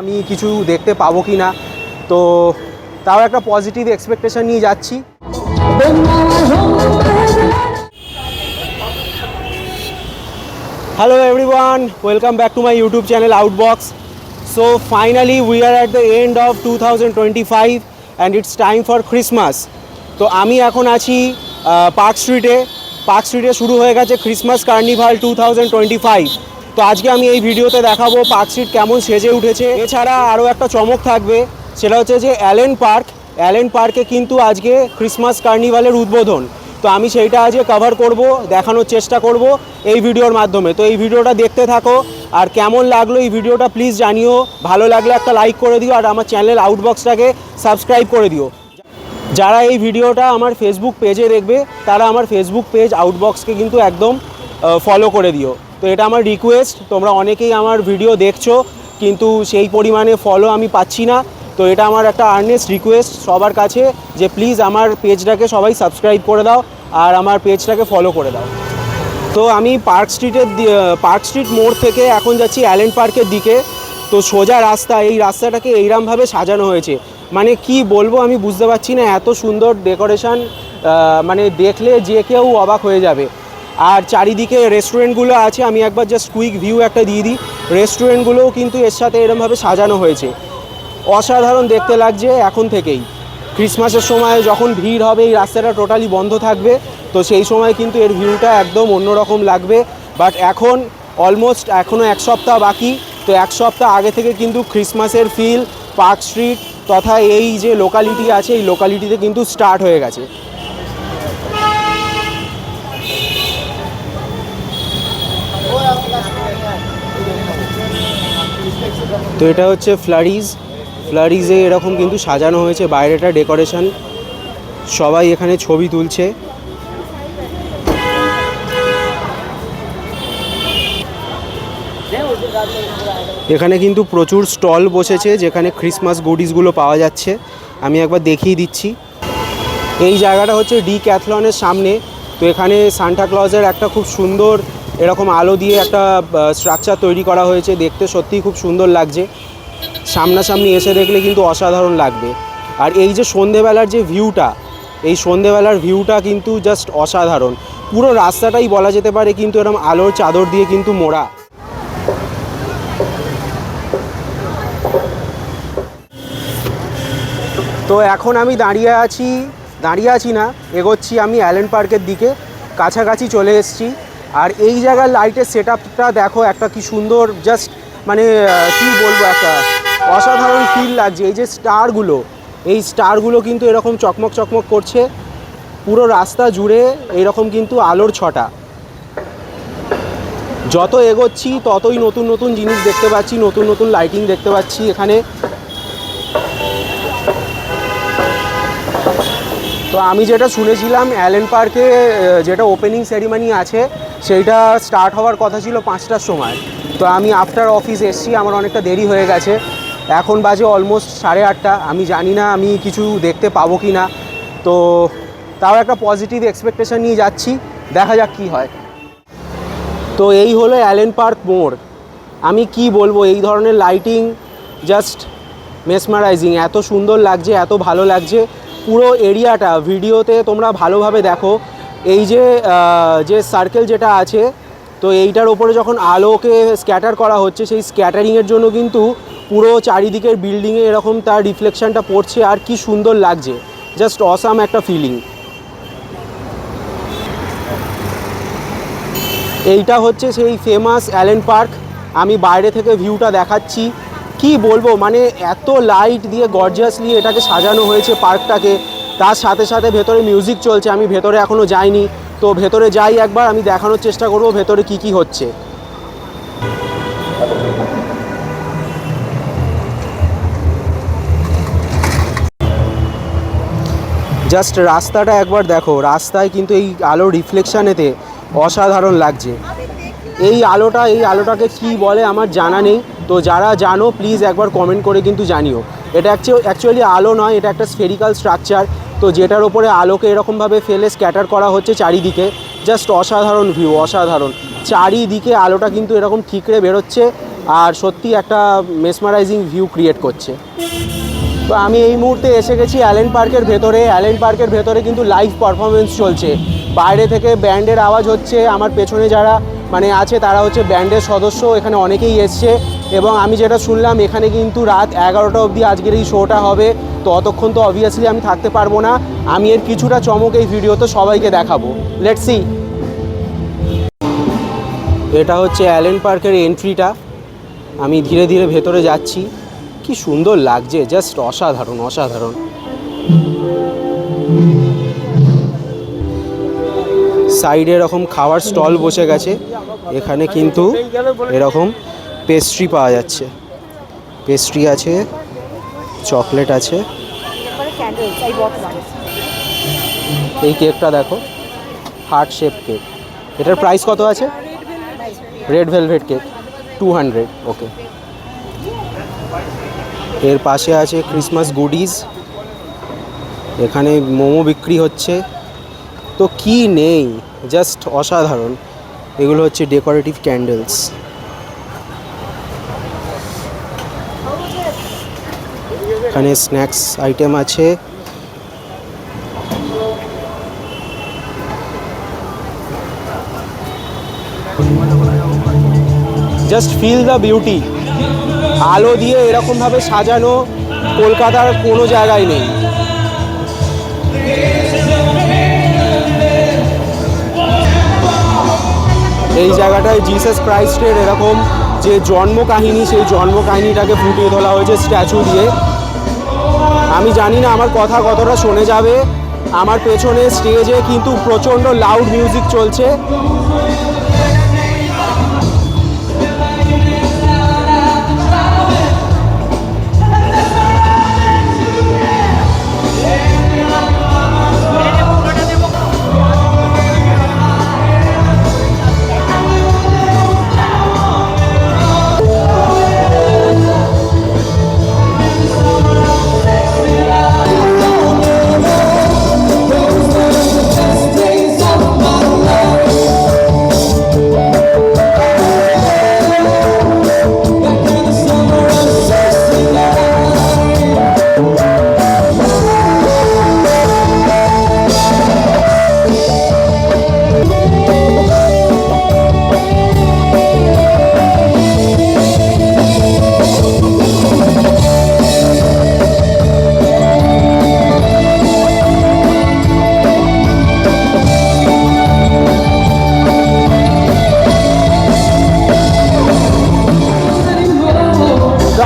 আমি কিছু দেখতে পাবো কি না তো তাও একটা পজিটিভ এক্সপেকটেশন নিয়ে যাচ্ছি। Hello everyone welcome back to my YouTube channel Outbox so finally we are at the end of two thousand twenty five and it's time for Christmas তো আমি এখন আছি পার্ক স্ট্রিটে পার্ক স্ট্রিটে শুরু হয়ে গেছে Christmas carnival two thousand twenty five তো আজকে আমি এই ভিডিওতে দেখাবো পার্ক স্ট্রিট কেমন সেজে উঠেছে। এছাড়া আরও একটা চমক থাকবে, সেটা হচ্ছে যে অ্যালেন পার্ক, অ্যালেন পার্কে কিন্তু আজকে ক্রিসমাস কার্নিভালের উদ্বোধন। তো আমি সেইটা আজকে কভার করব, দেখানোর চেষ্টা করব এই ভিডিওর মাধ্যমে। তো এই ভিডিওটা দেখতে থাকো, আর কেমন লাগল এই ভিডিওটা প্লিজ জানিও। ভালো লাগলে একটা লাইক করে দিও, আর আমার চ্যানেল আউটবক্সটাকে সাবস্ক্রাইব করে দিও। যারা এই ভিডিওটা আমার ফেসবুক পেজে দেখবে, তারা আমার ফেসবুক পেজ আউটবক্সকে কিন্তু একদম ফলো করে দিও। তো এটা আমার রিকোয়েস্ট তোমরা অনেকেই আমার ভিডিও দেখছ, কিন্তু সেই পরিমাণে ফলো আমি পাচ্ছি না। তো এটা আমার একটা আর্নেস্ট রিকোয়েস্ট সবার কাছে, যে প্লিজ আমার পেজটাকে সবাই সাবস্ক্রাইব করে দাও, আর আমার পেজটাকে ফলো করে দাও। তো আমি পার্ক স্ট্রিটের পার্ক স্ট্রিট মোড় থেকে এখন যাচ্ছি অ্যালেন পার্কের দিকে। তো সোজা রাস্তা, এই রাস্তাটাকে এইরমভাবে সাজানো হয়েছে। মানে কি বলব আমি বুঝতে পারছি না, এত সুন্দর ডেকোরেশন মানে দেখলে যে কেউ অবাক হয়ে যাবে। আর চারিদিকে রেস্টুরেন্টগুলো আছে, আমি একবার জাস্ট কুইক ভিউ একটা দিয়ে দিই। রেস্টুরেন্টগুলোও কিন্তু এর সাথে এরমভাবে সাজানো হয়েছে। অসাধারণ দেখতে লাগছে এখন থেকেই। ক্রিসমাসের সময় যখন ভিড় হবে, এই রাস্তাটা টোটালি বন্ধ থাকবে, তো সেই সময় কিন্তু এর ভিউটা একদম অন্যরকম লাগবে। বাট এখন অলমোস্ট এখনও এক সপ্তাহ বাকি, তো এক সপ্তাহ আগে থেকে কিন্তু ক্রিসমাসের ফিল পার্ক স্ট্রিট তথা এই যে লোকালিটি আছে, এই লোকালিটিতে কিন্তু স্টার্ট হয়ে গেছে। তো এটা হচ্ছে ফ্লারিজ ফ্লারিজে এরকম কিন্তু সাজানো হয়েছে, বাইরেটা ডেকোরেশন। সবাই এখানে ছবি তুলছে। এখানে কিন্তু প্রচুর স্টল বসেছে, যেখানে ক্রিসমাস গুডিসগুলো পাওয়া যাচ্ছে। আমি একবার দেখিয়ে দিচ্ছি। এই জায়গাটা হচ্ছে ডি ক্যাথলনের সামনে। তো এখানে সান্টা ক্লজের একটা খুব সুন্দর এরকম আলো দিয়ে একটা স্ট্রাকচার তৈরি করা হয়েছে। দেখতে সত্যিই খুব সুন্দর লাগছে। সামনাসামনি এসে দেখলে কিন্তু অসাধারণ লাগবে। আর এই যে সন্ধেবেলার যে ভিউটা এই সন্ধেবেলার ভিউটা কিন্তু জাস্ট অসাধারণ। পুরো রাস্তাটাই বলা যেতে পারে কিন্তু এরকম আলোর চাদর দিয়ে কিন্তু মোড়া। তো এখন আমি দাঁড়িয়ে আছি দাঁড়িয়ে আছি না, এগোচ্ছি আমি অ্যালেন পার্কের দিকে। কাছাকাছি চলে এসেছি। আর এই জায়গার লাইটের সেট দেখো একটা কি সুন্দর জাস্ট মানে কি বলব একটা অসাধারণ ফিল লাগছে। এই যে স্টারগুলো, এই স্টারগুলো কিন্তু এরকম চকমক চকমক করছে। পুরো রাস্তা জুড়ে এইরকম কিন্তু আলোর ছটা। যত এগোচ্ছি, ততই নতুন নতুন জিনিস দেখতে পাচ্ছি, নতুন নতুন লাইটিং দেখতে পাচ্ছি এখানে। তো আমি যেটা শুনেছিলাম, অ্যালেন পার্কে যেটা ওপেনিং সেরিমনি আছে সেইটা স্টার্ট হওয়ার কথা ছিল পাঁচটার সময়। তো আমি আফটার অফিস এসছি, আমার অনেকটা দেরি হয়ে গেছে। এখন বাজে অলমোস্ট সাড়ে আটটা। আমি জানি না আমি কিছু দেখতে পাবো কি না। তো তাও একটা পজিটিভ এক্সপেকটেশন নিয়ে যাচ্ছি। দেখা যাক কী হয়। তো এই হলো অ্যালেন পার্ক মোড়। আমি কি বলব, এই ধরনের লাইটিং জাস্ট মেসমারাইজিং এত সুন্দর লাগছে, এত ভালো লাগছে। পুরো এরিয়াটা ভিডিওতে তোমরা ভালোভাবে দেখো। এই যে যে সার্কেল যেটা আছে, তো এইটার ওপরে যখন আলোকে স্ক্যাটার করা হচ্ছে, সেই স্ক্যাটারিংয়ের জন্য কিন্তু পুরো চারিদিকের বিল্ডিংয়ে এরকম তার রিফ্লেকশনটা পড়ছে আর কি সুন্দর লাগছে। জাস্ট অসাম একটা ফিলিং এইটা হচ্ছে সেই ফেমাস অ্যালেন পার্ক আমি বাইরে থেকে ভিউটা দেখাচ্ছি। কি বলব মানে এত লাইট দিয়ে গর্জিয়াসলি এটাকে সাজানো হয়েছে পার্কটাকে তার সাথে সাথে ভেতরে মিউজিক চলছে, আমি ভেতরে এখনও যাইনি। তো ভেতরে যাই একবার, আমি দেখানোর চেষ্টা করব ভেতরে কি কি হচ্ছে। জাস্ট রাস্তাটা একবার দেখো, রাস্তায় কিন্তু এই আলো রিফ্লেকশানেতে অসাধারণ লাগছে। এই আলোটা, এই আলোটাকে কি বলে আমার জানা নেই। তো যারা জানো প্লিজ একবার কমেন্ট করে কিন্তু জানিও। এটা অ্যাকচুয়ালি আলো নয়, এটা একটা স্ফেরিক্যাল স্ট্রাকচার তো যেটার ওপরে আলোকে এরকমভাবে ফেলে স্ক্যাটার করা হচ্ছে চারিদিকে জাস্ট অসাধারণ ভিউ অসাধারণ। চারিদিকে আলোটা কিন্তু এরকম ঠিকরে বেরোচ্ছে আর সত্যি একটা মেসমারাইজিং ভিউ ক্রিয়েট করছে। তো আমি এই মুহূর্তে এসে গেছি অ্যালেন পার্কের ভেতরে। অ্যালেন পার্কের ভেতরে কিন্তু লাইভ পারফরমেন্স চলছে। বাইরে থেকে ব্যান্ডের আওয়াজ হচ্ছে। আমার পেছনে যারা মানে আছে তারা হচ্ছে ব্যান্ডের সদস্য। এখানে অনেকেই এসছে। এবং আমি যেটা শুনলাম, এখানে কিন্তু রাত এগারোটা অবধি আজকের এই শোটা হবে। তো অতক্ষণ তো অবভিয়াসলি আমি থাকতে পারব না। আমি এর কিছুটা চমক এই ভিডিওতে সবাইকে দেখাবো। লেটস সি এটা হচ্ছে অ্যালেন পার্কের এন্ট্রিটা আমি ধীরে ধীরে ভেতরে যাচ্ছি। কি সুন্দর লাগছে জাস্ট অসাধারণ অসাধারণ। সাইডে এরকম খাওয়ার স্টল বসে গেছে। এখানে কিন্তু এরকম পেস্ট্রি পাওয়া যাচ্ছে। পেস্ট্রি আছে চকলেট আছে। এই কেকটা দেখো হার্ট শেপ কেক এটার প্রাইস কত আছে? Red velvet cake two hundred okay এর পাশে আছে ক্রিসমাস গুডিজ এখানে মোমো বিক্রি হচ্ছে। তো কি নেই? জাস্ট অসাধারণ। এগুলো হচ্ছে ডেকোরেটিভ ক্যান্ডেলস এখানে স্ন্যাক্স আইটেম আছে। জাস্ট ফিল দ্য বিউটি আলো দিয়ে এরকমভাবে সাজানো কলকাতার কোনো জায়গায় নেই। এই জায়গাটায় জিসাস ক্রাইস্টের এরকম যে জন্ম কাহিনী সেই জন্ম কাহিনীটাকে ফুটিয়ে তোলা হয়েছে স্ট্যাচু দিয়ে। আমি জানি না আমার কথা কতটা শোনে যাবে। আমার পেছনে স্টেজে কিন্তু প্রচণ্ড লাউড মিউজিক চলছে।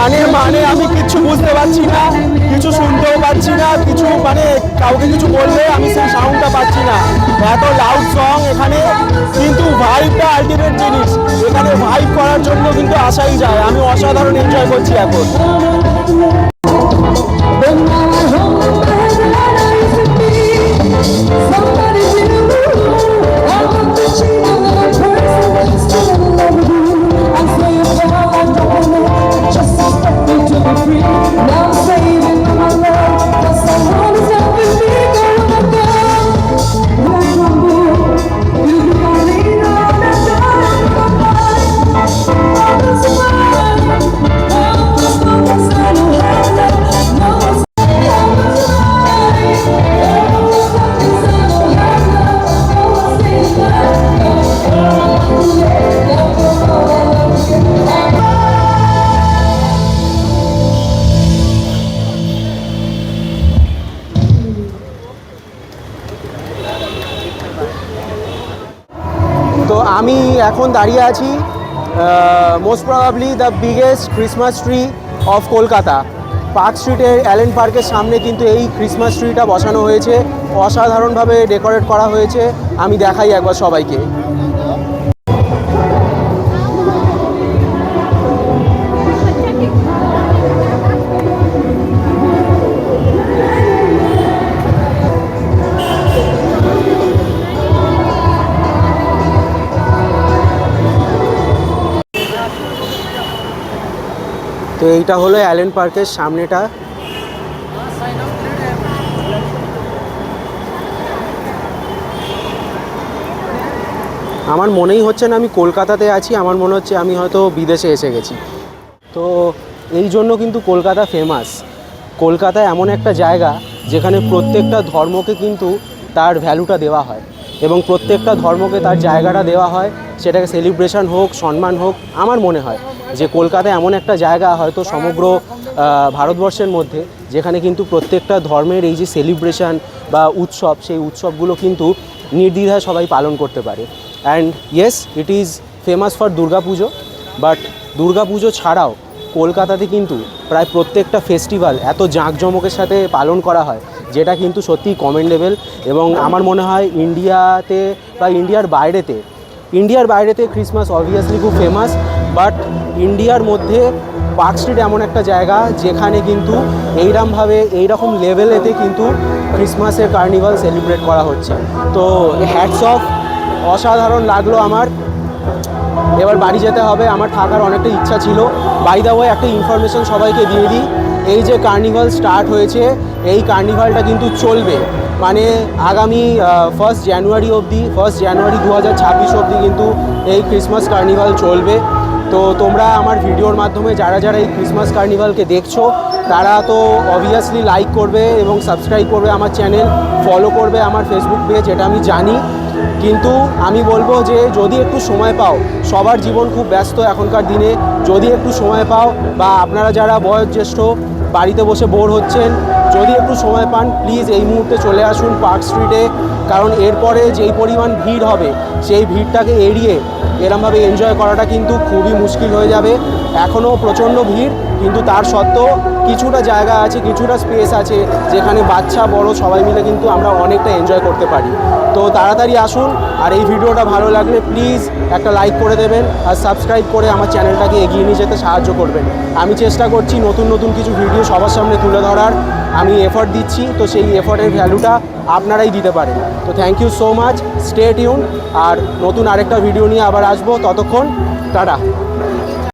গানের মানে আমি কিছু বুঝতে পারছি না, কিছু শুনতেও পারছি না, কিছু মানে কাউকে কিছু বললে আমি সেই সাউন্ডটা পাচ্ছি না। এত লাউড সং এখানে, কিন্তু ভাইবটা আলটিমেট জিনিস। এখানে ভাইব করার জন্য কিন্তু আসাই যায়। আমি অসাধারণ এনজয় করছি এখন। তো আমি এখন দাঁড়িয়ে আছি most probably the biggest Christmas tree of Kolkata park স্ট্রিটের অ্যালেন পার্কের সামনে কিন্তু এই ক্রিসমাস ট্রিটা বসানো হয়েছে। অসাধারণভাবে ডেকোরেট করা হয়েছে। আমি দেখাই একবার সবাইকে। তো এইটা হলো অ্যালেন পার্কের সামনেটা। আমার মনেই হচ্ছে না আমি কলকাতাতে আছি, আমার মনে হচ্ছে আমি হয়তো বিদেশে এসে গেছি। তো এই জন্য কিন্তু কলকাতা ফেমাস কলকাতা এমন একটা জায়গা যেখানে প্রত্যেকটা ধর্মকে কিন্তু তার ভ্যালুটা দেওয়া হয়। এবং প্রত্যেকটা ধর্মকে তার জায়গাটা দেওয়া হয়, সেটাকে সেলিব্রেশন হোক, সম্মান হোক, আমার মনে হয় যে কলকাতা এমন একটা জায়গা হয়তো সমগ্র ভারতবর্ষের মধ্যে, যেখানে কিন্তু প্রত্যেকটা ধর্মের এই যে সেলিব্রেশন বা উৎসব, সেই উৎসবগুলো কিন্তু নির্দ্বিধায় সবাই পালন করতে পারে। And yes it is famous for Durgapuja but Durgapuja ছাড়াও কলকাতাতে কিন্তু প্রায় প্রত্যেকটা ফেস্টিভ্যাল এত জাঁকজমকের সাথে পালন করা হয় যেটা কিন্তু সত্যিই কমেন্ডেবল এবং আমার মনে হয় ইন্ডিয়াতে বা ইন্ডিয়ার বাইরেতে ইন্ডিয়ার বাইরেতে ক্রিসমাস অবভিয়াসলি খুব ফেমাস বাট ইন্ডিয়ার মধ্যে পার্ক স্ট্রিট এমন একটা জায়গা যেখানে কিন্তু এইরমভাবে, এইরকম লেভেলেতে কিন্তু ক্রিসমাসের কার্নিভাল সেলিব্রেট করা হচ্ছে। তো হ্যাটস অফ অসাধারণ লাগল আমার। এবার বাড়ি যেতে হবে, আমার থাকার অনেকটা ইচ্ছা ছিল। বাই দা ওয়ে একটা ইনফরমেশন সবাইকে দিয়ে দিই। এই যে কার্নিভাল স্টার্ট হয়েছে, এই কার্নিভালটা কিন্তু চলবে। মানে আগামী ফার্স্ট জানুয়ারি অবধি ফার্স্ট জানুয়ারি দু হাজার ছাব্বিশ অবধি কিন্তু এই ক্রিসমাস কার্নিভাল চলবে। তো তোমরা আমার ভিডিওর মাধ্যমে যারা যারা এই ক্রিসমাস কার্নিভালকে দেখছ, তারা তো অবভিয়াসলি লাইক করবে এবং সাবস্ক্রাইব করবে আমার চ্যানেল ফলো করবে আমার ফেসবুক পেজ এটা আমি জানি। কিন্তু আমি বলব যে যদি একটু সময় পাও, সবার জীবন খুব ব্যস্ত এখনকার দিনে, যদি একটু সময় পাও বা আপনারা যারা বয়োজ্যেষ্ঠ, বাড়িতে বসে বোর হচ্ছেন, যদি একটু সময় পান প্লিজ এই মুহূর্তে চলে আসুন পার্ক স্ট্রিটে কারণ এরপরে যেই পরিমাণ ভিড় হবে, সেই ভিড়টাকে এড়িয়ে এরমভাবে এনজয় করাটা কিন্তু খুবই মুশকিল হয়ে যাবে। এখনও প্রচণ্ড ভিড় কিন্তু তার সত্ত্বেও কিছুটা জায়গা আছে, কিছুটা স্পেস আছে যেখানে বাচ্চা, বড় সবাই মিলে কিন্তু আমরা অনেকটা এনজয় করতে পারি। তো তাড়াতাড়ি আসুন আর এই ভিডিওটা ভালো লাগলে প্লিজ একটা লাইক করে দেবেন আর সাবস্ক্রাইব করে আমার চ্যানেলটাকে এগিয়ে নিয়ে যেতে সাহায্য করবেন। আমি চেষ্টা করছি নতুন নতুন কিছু ভিডিও সবার সামনে তুলে ধরার। আমি এফর্ট দিচ্ছি, তো সেই এফর্টের ভ্যালুটা আপনারাই দিতে পারেন। তো thank you so much stay tune আর নতুন আরেকটা ভিডিও নিয়ে আবার আসব। ততক্ষণ, টাটা।